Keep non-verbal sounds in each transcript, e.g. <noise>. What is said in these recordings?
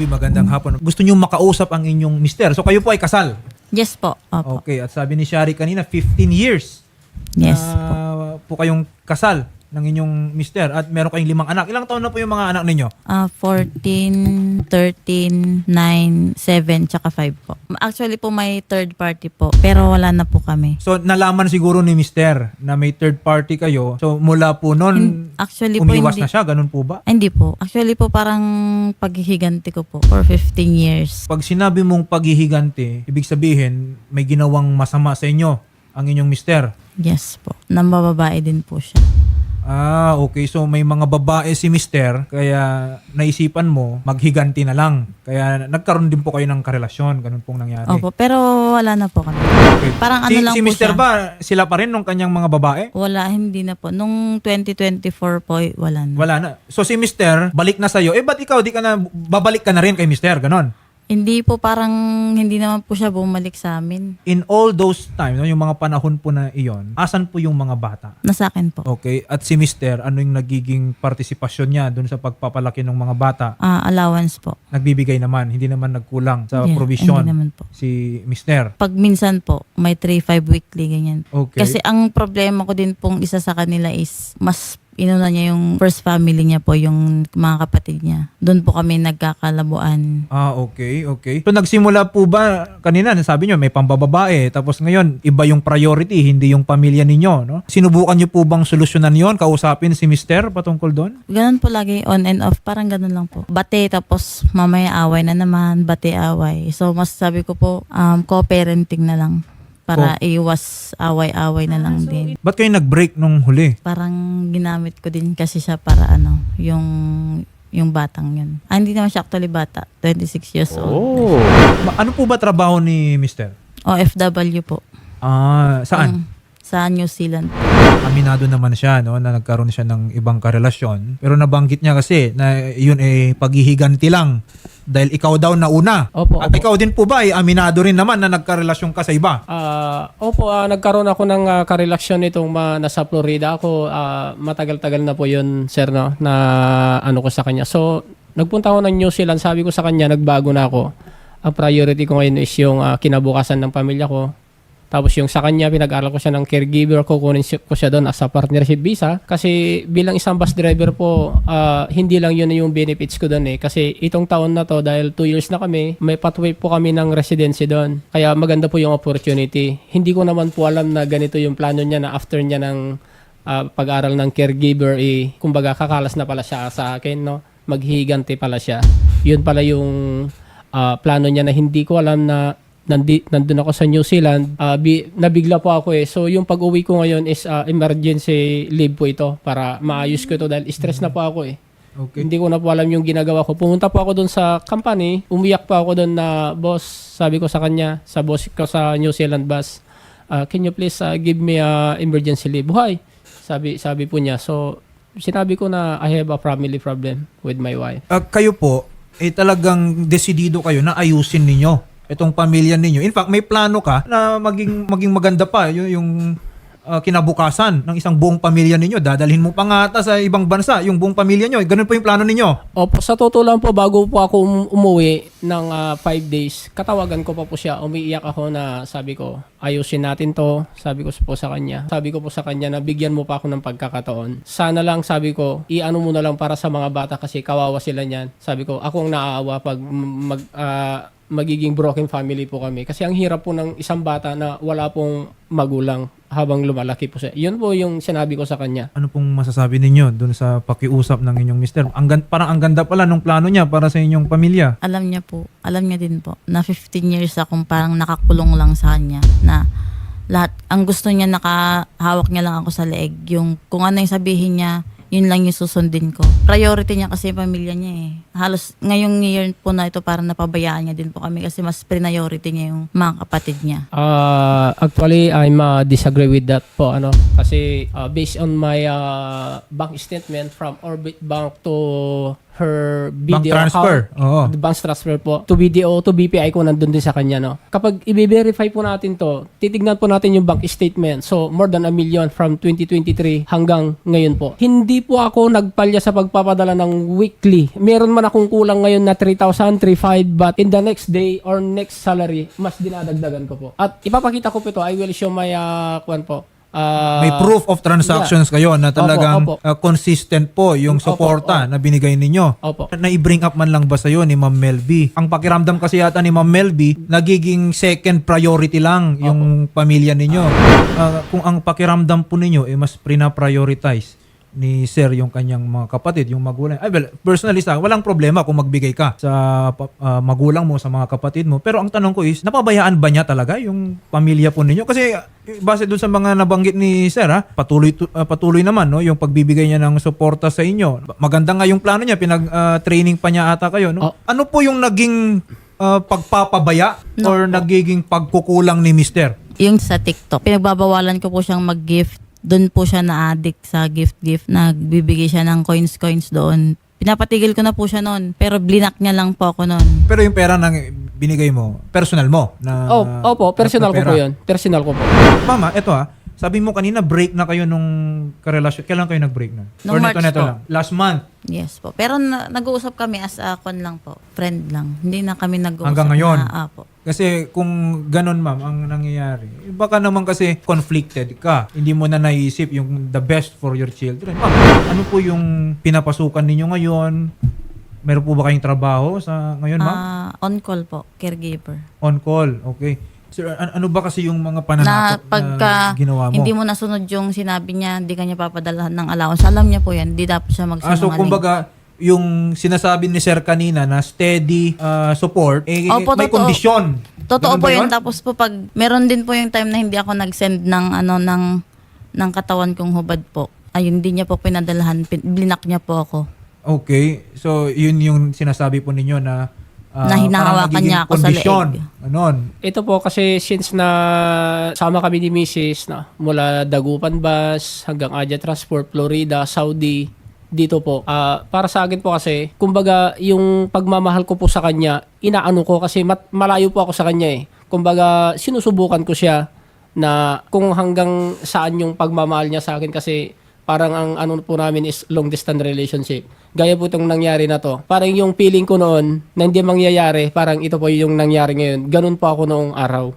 Shelby, magandang hapon. Gusto niyo makausap ang inyong mister. So kayo po ay kasal. Yes po. Opo. Okay, at sabi ni Shari kanina, 15 years Yes po. na po kayong kasal ng inyong mister at meron kayong limang anak. Ilang taon na po yung mga anak ninyo? Ah, 14, 13, 9, 7, tsaka 5 po. Actually po may third party po, pero wala na po kami. So nalaman siguro ni mister na may third party kayo. So mula po noon, Hin- Actually po umiwas hindi. na siya. Ganun po ba? Ah, Hindi po. Actually po parang paghihiganti ko po for 15 years. Pag sinabi mong paghihiganti, ibig sabihin may ginawang masama sa inyo ang inyong mister. Yes po. Nambababae din po siya. Ah, okay. So may mga babae si mister, kaya naisipan mo, maghiganti na lang. Kaya nagkaroon din po kayo ng karelasyon. Ganun pong nangyari. Opo, pero wala na po kami. Okay. Parang si, ano lang si po mister siya. ba, sila pa rin nung kanyang mga babae? Wala, hindi na po. Nung 2024 po, wala na. Wala na. So si mister, balik na sa'yo. Eh, ba't ikaw di ka na, babalik ka na rin kay mister? Ganon. Hindi po parang, hindi naman po siya bumalik sa amin. In all those times, no, yung mga panahon po na iyon, asan po yung mga bata? Nasa akin po. Okay. At si mister, ano yung nagiging partisipasyon niya dun sa pagpapalaki ng mga bata? Ah, allowance po. Nagbibigay naman, hindi naman nagkulang sa Yeah, provision Hindi naman po. si mister. Pag minsan po, may 3-5 weekly, ganyan. Okay. Kasi ang problema ko din pong isa sa kanila is mas inuna niya yung first family niya po, yung mga kapatid niya. Doon po kami nagkakalabuan. Ah, okay, okay. So nagsimula po ba kanina, sabi nyo may pambababae, tapos ngayon iba yung priority, hindi yung pamilya ninyo, no? Sinubukan nyo po bang solusyonan yon kausapin si mister patungkol doon? Ganun po lagi, on and off, parang ganun lang po. Bate, tapos mamaya away na naman, bate away. So mas sabi ko po, um, co-parenting na lang para iwas away-away na lang din. Ba't kayo nag-break nung huli? Parang ginamit ko din kasi siya para ano, yung yung batang yun. Ah, hindi naman siya actually bata. 26 years old. Ma- ano po ba trabaho ni mister? OFW po. Ah, saan? Sa New Zealand. Aminado naman siya no na nagkaroon siya ng ibang karelasyon. Pero nabanggit niya kasi na yun eh paghihiganti lang dahil ikaw daw na una. Opo, At opo. ikaw din po ba ay aminado rin naman na nagkarelasyon ka sa iba? Ah, opo, ah, nagkaroon ako ng uh, karelasyon nitong ma, nasa Florida ako. ah, matagal-tagal na po yun, sir, no, na ano ko sa kanya. So, nagpunta ako ng New Zealand. Sabi ko sa kanya, nagbago na ako. Ang priority ko ngayon is yung ah, kinabukasan ng pamilya ko. Tapos yung sa kanya, pinag-aral ko siya ng caregiver, kukunin ko siya doon as a partnership visa. Kasi bilang isang bus driver po, ah, hindi lang yun yung benefits ko doon eh. Kasi itong taon na to, dahil 2 years na kami, may pathway po kami ng residency doon. Kaya maganda po yung opportunity. Hindi ko naman po alam na ganito yung plano niya na after niya ng ah, pag-aral ng caregiver, eh, kumbaga kakalas na pala siya sa akin, no? Maghihiganti pala siya. Yun pala yung ah, plano niya na hindi ko alam na nandi, nandun ako sa New Zealand, ah, bi- nabigla po ako eh. So yung pag-uwi ko ngayon is ah, emergency leave po ito para maayos ko ito dahil stress na po ako eh. Okay. Hindi ko na po alam yung ginagawa ko. Pumunta po ako doon sa company, umiyak po ako doon na boss, sabi ko sa kanya, sa boss ko sa New Zealand bus, ah, can you please ah, give me a emergency leave? Why? Sabi sabi po niya. So sinabi ko na I have a family problem with my wife. Ah, kayo po, eh talagang desidido kayo na ayusin ninyo itong pamilya ninyo. In fact, may plano ka na maging maging maganda pa yung, yung ah, kinabukasan ng isang buong pamilya ninyo. Dadalhin mo pa nga ata sa ibang bansa yung buong pamilya nyo. Ganun po yung plano ninyo. Opo, sa totoo lang po, bago po ako um- umuwi ng 5 days, katawagan ko pa po siya. Umiiyak ako na sabi ko, ayusin natin to. Sabi ko po sa kanya. Sabi ko po sa kanya na bigyan mo pa ako ng pagkakataon. Sana lang, sabi ko, iano mo na lang para sa mga bata kasi kawawa sila niyan. Sabi ko, ako ang naaawa pag mag, ah, magiging broken family po kami. Kasi ang hirap po ng isang bata na wala pong magulang habang lumalaki po siya. Yun po yung sinabi ko sa kanya. Ano pong masasabi ninyo dun sa pakiusap ng inyong mister? Ang, gan- parang ang ganda pala nung plano niya para sa inyong pamilya. Alam niya po, alam niya din po, na 15 years akong parang nakakulong lang sa kanya na lahat, ang gusto niya nakahawak niya lang ako sa leeg. Yung kung ano yung sabihin niya, yun lang yung susundin ko. Priority niya kasi yung pamilya niya eh. Halos ngayong year po na ito parang napabayaan niya din po kami kasi mas priority niya yung mga kapatid niya. Uh, actually, I'm uh, disagree with that po. Ano, kasi uh, based on my uh, bank statement from Orbit Bank to her Bank video transfer. account, Oo. bank transfer po to BDO to BPI ko nandun din sa kanya no. Kapag i-verify po natin to, titignan po natin yung bank statement. So more than a million from 2023 hanggang ngayon po. Hindi po ako nagpalya sa pagpapadala ng weekly. Meron man akong kulang ngayon na 3,000, 3,500 but in the next day or next salary, mas dinadagdagan ko po. At ipapakita ko po ito. I will show my uh, kwan po. Uh, May proof of transactions kayo na talagang Opo, opo. uh, consistent po yung Opo, suporta opo. na binigay ninyo. Opo. Na-bring up man lang ba sa'yo ni Ma'am Melby? Ang pakiramdam kasi yata ni Ma'am Melby, nagiging second priority lang yung pamilya ninyo. Ah, kung ang pakiramdam po ninyo, eh, mas prina-prioritize ni Sir yung kanyang mga kapatid, yung magulang. Ay, well, personally sa walang problema kung magbigay ka sa ah, magulang mo, sa mga kapatid mo. Pero ang tanong ko is, napabayaan ba niya talaga yung pamilya po ninyo? Kasi ah, base doon sa mga nabanggit ni Sir, ha, patuloy, tu- ah, patuloy naman no, yung pagbibigay niya ng suporta sa inyo. Maganda nga yung plano niya, pinag-training pa niya ata kayo. No? Oh. Ano po yung naging ah, pagpapabaya or nagiging pagkukulang ni Mister? Yung sa TikTok, pinagbabawalan ko po siyang mag-gift. Doon po siya na-addict sa gift-gift. Nagbibigay siya ng coins-coins doon. Pinapatigil ko na po siya noon. Pero blinak niya lang po ako noon. Pero yung pera na binigay mo, personal mo? Na, Oh, opo, personal ko po. 'yun. Personal ko po. Mama, eto ha. Sabi mo kanina break na kayo nung karelasyon. Kailan kayo nag-break na? Or Nung neto March neto po. lang? Last month. Yes po. Pero na- nag-uusap kami as a con lang po. Friend lang. Hindi na kami nag-uusap Hanggang ngayon? na apo. Kasi kung ganun ma'am ang nangyayari, baka naman kasi conflicted ka. Hindi mo na naisip yung the best for your children. Ma'am, ano po yung pinapasukan ninyo ngayon? Meron po ba kayong trabaho sa ngayon ma'am? Ah, on call po. Caregiver. On call, okay. Sir, an- ano ba kasi yung mga na pananakot na, pagka ginawa mo? hindi mo nasunod yung sinabi niya, hindi kanya papadalahan ng allowance. Alam niya po yan, hindi dapat siya Ah, magsinungaling. so kumbaga, yung sinasabi ni Sir kanina na steady ah, support, eh, Opo, may totoo. kondisyon. Totoo Ganun po ba yun. Tapos po pag, meron din po yung time na hindi ako nag-send ng ano, ng, ng katawan kong hubad po. Ayun, hindi niya po pinadalahan. Pin, blinak niya po ako. Okay. So, yun yung sinasabi po ninyo na ah, Na hinahawakan parang niya ako sa kondisyon. leeg. Ganon. Ito po kasi since na sama kami ni Mrs. na mula Dagupan Bus hanggang Aja Transport, Florida, Saudi, dito po. Ah, para sa akin po kasi, kumbaga yung pagmamahal ko po sa kanya, inaano ko kasi mat- malayo po ako sa kanya eh. Kumbaga sinusubukan ko siya na kung hanggang saan yung pagmamahal niya sa akin kasi parang ang ano po namin is long distance relationship. Gaya po itong nangyari na to. Parang yung feeling ko noon na hindi mangyayari, parang ito po yung nangyari ngayon. Ganun po ako noong araw.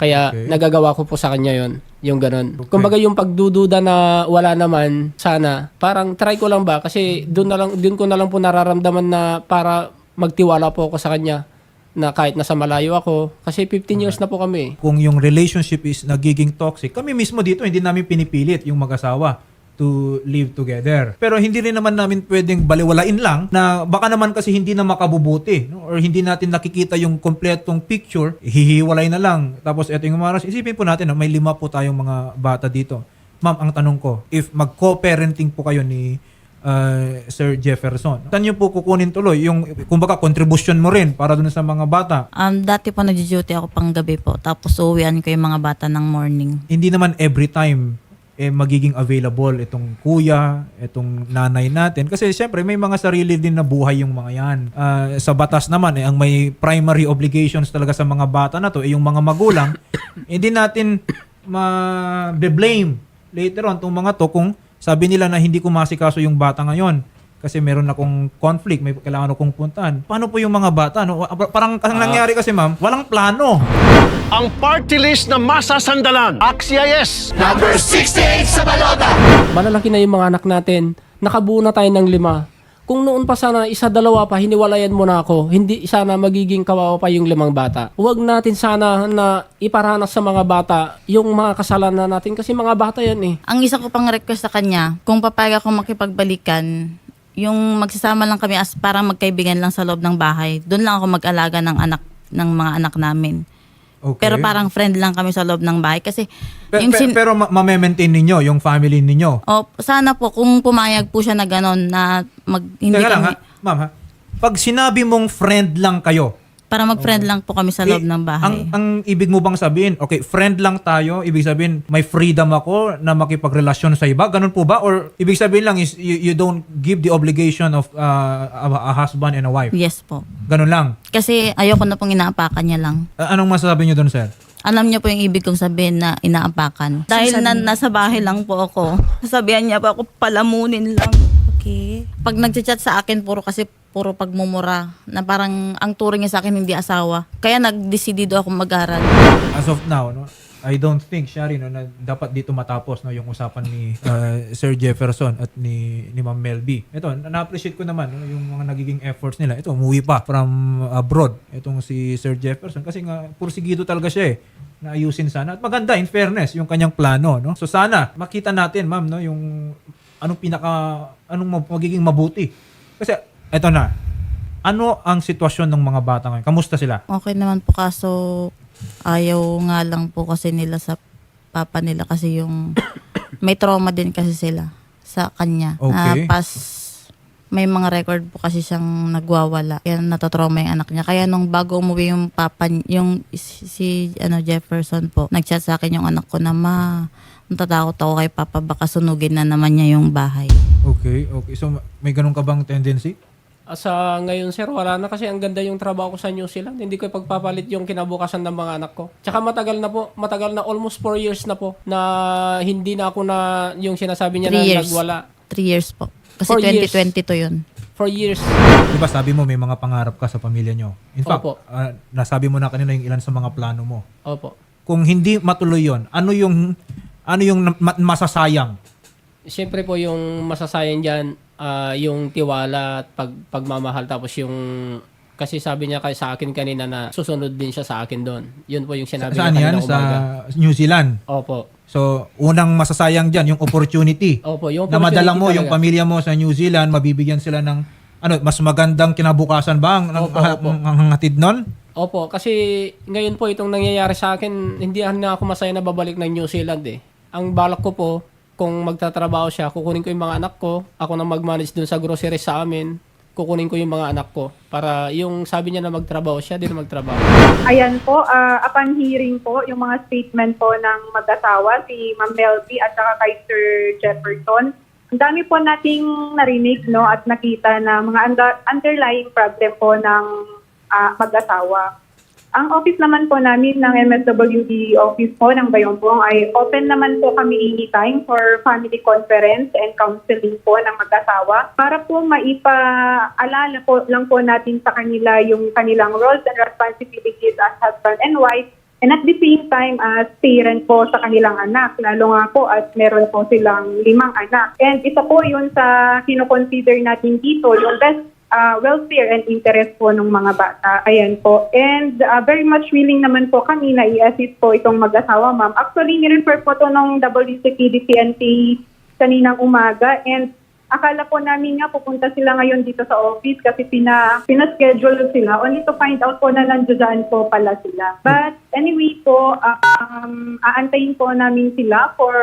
Kaya Okay. nagagawa ko po sa kanya yon yung ganun. Okay. Kumbaga yung pagdududa na wala naman, sana, parang try ko lang ba kasi doon na lang doon ko na lang po nararamdaman na para magtiwala po ako sa kanya na kahit nasa malayo ako kasi 15 years na po kami. Kung yung relationship is nagiging toxic, kami mismo dito, hindi namin pinipilit yung mag-asawa to live together. Pero hindi rin naman namin pwedeng baliwalain lang na baka naman kasi hindi na makabubuti no? or hindi natin nakikita yung kompletong picture, hihiwalay na lang. Tapos eto yung maras, isipin po natin na may lima po tayong mga bata dito. Ma'am, ang tanong ko, if mag-co-parenting po kayo ni uh, Sir Jefferson, saan niyo po kukunin tuloy yung, kumbaga, contribution mo rin para dun sa mga bata? Um, dati po nag-duty ako pang gabi po. Tapos uuwian ko yung mga bata ng morning. hindi naman every time eh magiging available itong kuya, itong nanay natin. Kasi siyempre may mga sarili din na buhay yung mga yan. Ah, sa batas naman, eh, ang may primary obligations talaga sa mga bata na to, eh, yung mga magulang, <coughs> hindi natin ma-blame later on itong mga to kung sabi nila na hindi ko masikaso yung bata ngayon kasi meron akong conflict, may kailangan akong puntahan. Paano po yung mga bata? No? Parang ang nangyari kasi ma'am, walang plano. ang party list na masasandalan. Axia yes! Malalaki na yung mga anak natin. Nakabuo na tayo ng lima. Kung noon pa sana isa dalawa pa hiniwalayan mo na ako, hindi sana magiging kawawa pa yung limang bata. Huwag natin sana na iparanas sa mga bata yung mga kasalanan natin kasi mga bata yan eh. Ang isa ko pang request sa kanya, kung papayag ako makipagbalikan, yung magsasama lang kami as parang magkaibigan lang sa loob ng bahay. Doon lang ako mag-alaga ng anak ng mga anak namin. Okay. Pero parang friend lang kami sa loob ng bahay kasi Pe- yung pe- sin- pero ma- ma-maintain ninyo yung family ninyo. oh, sana po kung pumayag po siya na gano'n na mag hindi Teka lang ha, kami ma'am ha. Pag sinabi mong friend lang kayo Para mag-friend lang po kami sa loob Eh, ng bahay. Ang, ang ibig mo bang sabihin, okay, friend lang tayo, ibig sabihin, may freedom ako na makipagrelasyon sa iba? Ganun po ba? Or ibig sabihin lang is you, you don't give the obligation of uh, a, a husband and a wife? yes po. Ganun lang. Kasi ayoko na pong inaapakan niya lang. A- anong masasabi niyo doon, sir? Alam niya po yung ibig kong sabihin na inaapakan. Dahil na, nasa bahay lang po ako, <laughs> sasabihan niya pa ako palamunin lang. Okay. Pag nagchat sa akin, puro kasi puro pagmumura. Na parang ang turing niya sa akin hindi asawa. Kaya nagdesidido ako mag-aral. As of now, no, I don't think, Shari, no, na dapat dito matapos no, yung usapan ni uh, Sir Jefferson at ni, ni Ma'am Melby. Ito, na- na-appreciate ko naman no, yung mga nagiging efforts nila. Ito, umuwi pa from abroad. Itong si Sir Jefferson. Kasi nga, pursigido talaga siya eh na ayusin sana. At maganda, in fairness, yung kanyang plano. No? So sana, makita natin, ma'am, no, yung anong pinaka, anong mag- magiging mabuti. Kasi, eto na, ano ang sitwasyon ng mga bata ngayon? Kamusta sila? Okay naman po kaso ayaw nga lang po kasi nila sa papa nila kasi yung <coughs> may trauma din kasi sila sa kanya. Okay. Na pas may mga record po kasi siyang nagwawala. Kaya natotrauma yung anak niya. Kaya nung bago umuwi yung papa, ni- yung si, si, ano, Jefferson po, nagchat sa akin yung anak ko na, ma, natatakot ako kay papa, baka sunugin na naman niya yung bahay. Okay, okay. So may ganun ka bang tendency? Ah, Sa ngayon, sir, wala na kasi ang ganda yung trabaho ko sa New Zealand. Hindi ko ipagpapalit yung kinabukasan ng mga anak ko. Tsaka matagal na po, matagal na almost 4 years na po na hindi na ako na yung sinasabi niya Three na years. nagwala. Three years po. Kasi Four years. 2022 yun. 4 years. Di ba sabi mo may mga pangarap ka sa pamilya nyo? In fact, Opo. ah, nasabi mo na kanina yung ilan sa mga plano mo. Opo. Kung hindi matuloy yon, ano yung ano yung na- ma- masasayang? Siyempre po yung masasayang dyan, ah, yung tiwala at pag, pagmamahal. Tapos yung, kasi sabi niya kay sa akin kanina na susunod din siya sa akin doon. Yun po yung sinabi Saan niya yan? Sa umaga. New Zealand. Opo. So, unang masasayang dyan, yung opportunity. Opo, yung na madala mo opportunity yung talaga. pamilya mo sa New Zealand, mabibigyan sila ng ano, mas magandang kinabukasan ba ang, ang, Opo, ang, opo. ang- ang hatid nun? Opo, kasi ngayon po itong nangyayari sa akin, hindi na ako masaya na babalik ng New Zealand eh. Ang balak ko po, kung magtatrabaho siya, kukunin ko yung mga anak ko, ako na mag-manage dun sa grocery sa amin, kukunin ko yung mga anak ko para yung sabi niya na magtrabaho siya, din magtrabaho. Ayan po, ah, upon hearing po, yung mga statement po ng mag-asawa, si Ma'am Melby at saka kay Sir Jefferson, ang dami po nating narinig no, at nakita na mga under- underlying problem po ng ah, mag-asawa. Ang office naman po namin ng MSWD office po ng Bayonbong ay open naman po kami anytime for family conference and counseling po ng mag-asawa para po maipaalala po lang po natin sa kanila yung kanilang roles and responsibilities as husband and wife and at the same time as parent po sa kanilang anak, lalo nga po at meron po silang limang anak. And isa po yun sa kinoconsider natin dito, yung best uh, welfare and interest po ng mga bata. Ayan po. And uh, very much willing naman po kami na i-assist po itong mag-asawa, ma'am. Actually, nirefer po to ng WCPD-PNP kaninang umaga and akala po namin nga pupunta sila ngayon dito sa office kasi pina, pina-schedule sila only to find out po na nandiyan po pala sila. But anyway po, um, aantayin po namin sila for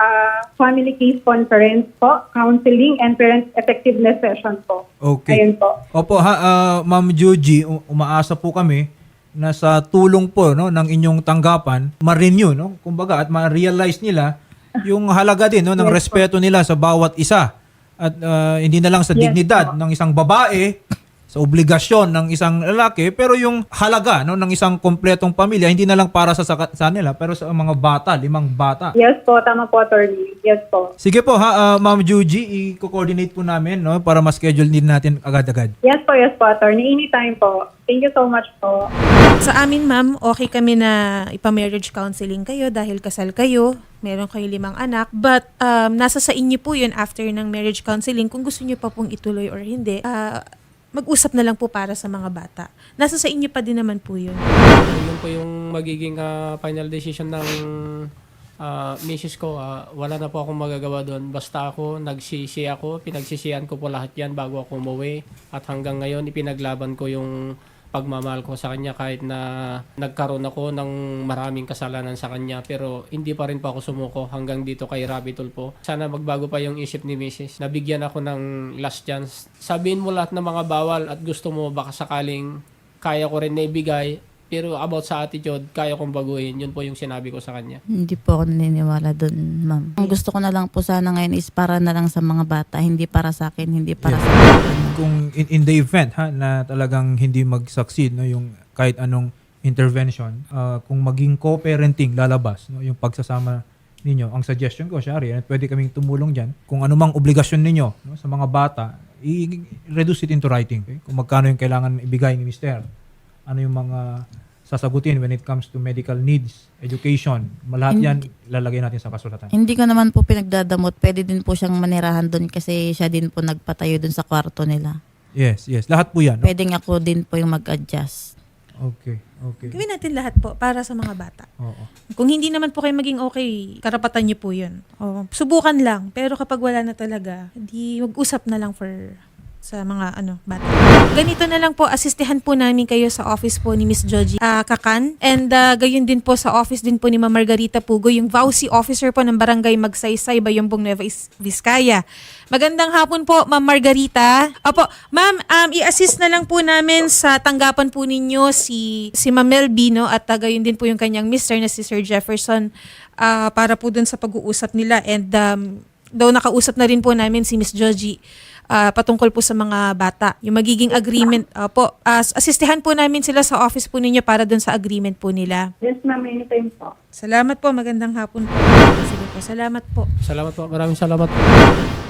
uh, family case conference po, counseling and parent effectiveness session po. Okay. Ayun po. Opo, ha, ah, Ma'am Juji, u- umaasa po kami na sa tulong po no ng inyong tanggapan, ma-renew no, kumbaga at ma-realize nila yung halaga din no ng respeto nila sa bawat isa. At ah, hindi na lang sa Yes dignidad po. ng isang babae, sa obligasyon ng isang lalaki, pero yung halaga no ng isang kompletong pamilya hindi na lang para sa sa, sa nila pero sa mga bata, limang bata. Yes po, tama po, attorney. Yes po. Sige po ha, ah, Ma'am Juji, i-coordinate po namin no para ma-schedule din natin agad-agad. Yes po, yes po, attorney. Anytime po. Thank you so much po. Sa amin, ma'am, okay kami na ipa-marriage counseling kayo dahil kasal kayo, meron kayo limang anak. But um, nasa sa inyo po yun after ng marriage counseling kung gusto nyo pa pong ituloy or hindi. ah, mag-usap na lang po para sa mga bata. Nasa sa inyo pa din naman po yun. Yun po yung magiging ah, final decision ng ah, misis ko. Ah, wala na po akong magagawa doon. Basta ako, nagsisi ako, pinagsisihan ko po lahat yan bago ako umuwi. At hanggang ngayon, ipinaglaban ko yung pagmamahal ko sa kanya kahit na nagkaroon ako ng maraming kasalanan sa kanya pero hindi pa rin po ako sumuko hanggang dito kay Rabi Tulpo. Sana magbago pa yung isip ni Mrs. Nabigyan ako ng last chance. Sabihin mo lahat ng mga bawal at gusto mo baka sakaling kaya ko rin naibigay. Pero about sa attitude, kaya kong baguhin. Yun po yung sinabi ko sa kanya. Hindi po ako naniniwala doon, ma'am. Ang gusto ko na lang po sana ngayon is para na lang sa mga bata, hindi para sa akin, hindi para sa Kung in, in the event ha na talagang hindi mag-succeed no yung kahit anong intervention, ah, kung maging co-parenting lalabas no yung pagsasama ninyo, ang suggestion ko, Shari, at pwede kaming tumulong diyan. Kung ano mang obligasyon ninyo no, sa mga bata, i-reduce it into writing. Okay? Kung magkano yung kailangan ibigay ni Mister, ano yung mga sasagutin when it comes to medical needs, education, lahat yan lalagay natin sa kasulatan. Hindi ko naman po pinagdadamot. Pwede din po siyang manirahan doon kasi siya din po nagpatayo doon sa kwarto nila. Yes, yes. Lahat po yan. No? Pwede nga ako din po yung mag-adjust. Okay, okay. Gawin natin lahat po para sa mga bata. Oo. Kung hindi naman po kayo maging okay, karapatan niyo po yun. O, subukan lang. Pero kapag wala na talaga, di mag-usap na lang for sa mga ano bata. Ganito na lang po, asistehan po namin kayo sa office po ni Miss Joji ah, Kakan. And ah, gayon din po sa office din po ni Ma'am Margarita Pugo, yung VAUSI officer po ng Barangay Magsaysay, Bayambong Nueva Vizcaya. Magandang hapon po, Ma'am Margarita. Opo, Ma'am, um, i-assist na lang po namin sa tanggapan po ninyo si, si Ma'am Melby, no? At uh, gayon din po yung kanyang mister na si Sir Jefferson ah, para po dun sa pag-uusap nila. And um, daw nakausap na rin po namin si Miss Joji ah, patungkol po sa mga bata. Yung magiging agreement ah, po. as asistehan po namin sila sa office po ninyo para dun sa agreement po nila. Yes, ma'am. Anytime po. Salamat po. Magandang hapon po. Sige po. Salamat po. Salamat po. Maraming salamat po.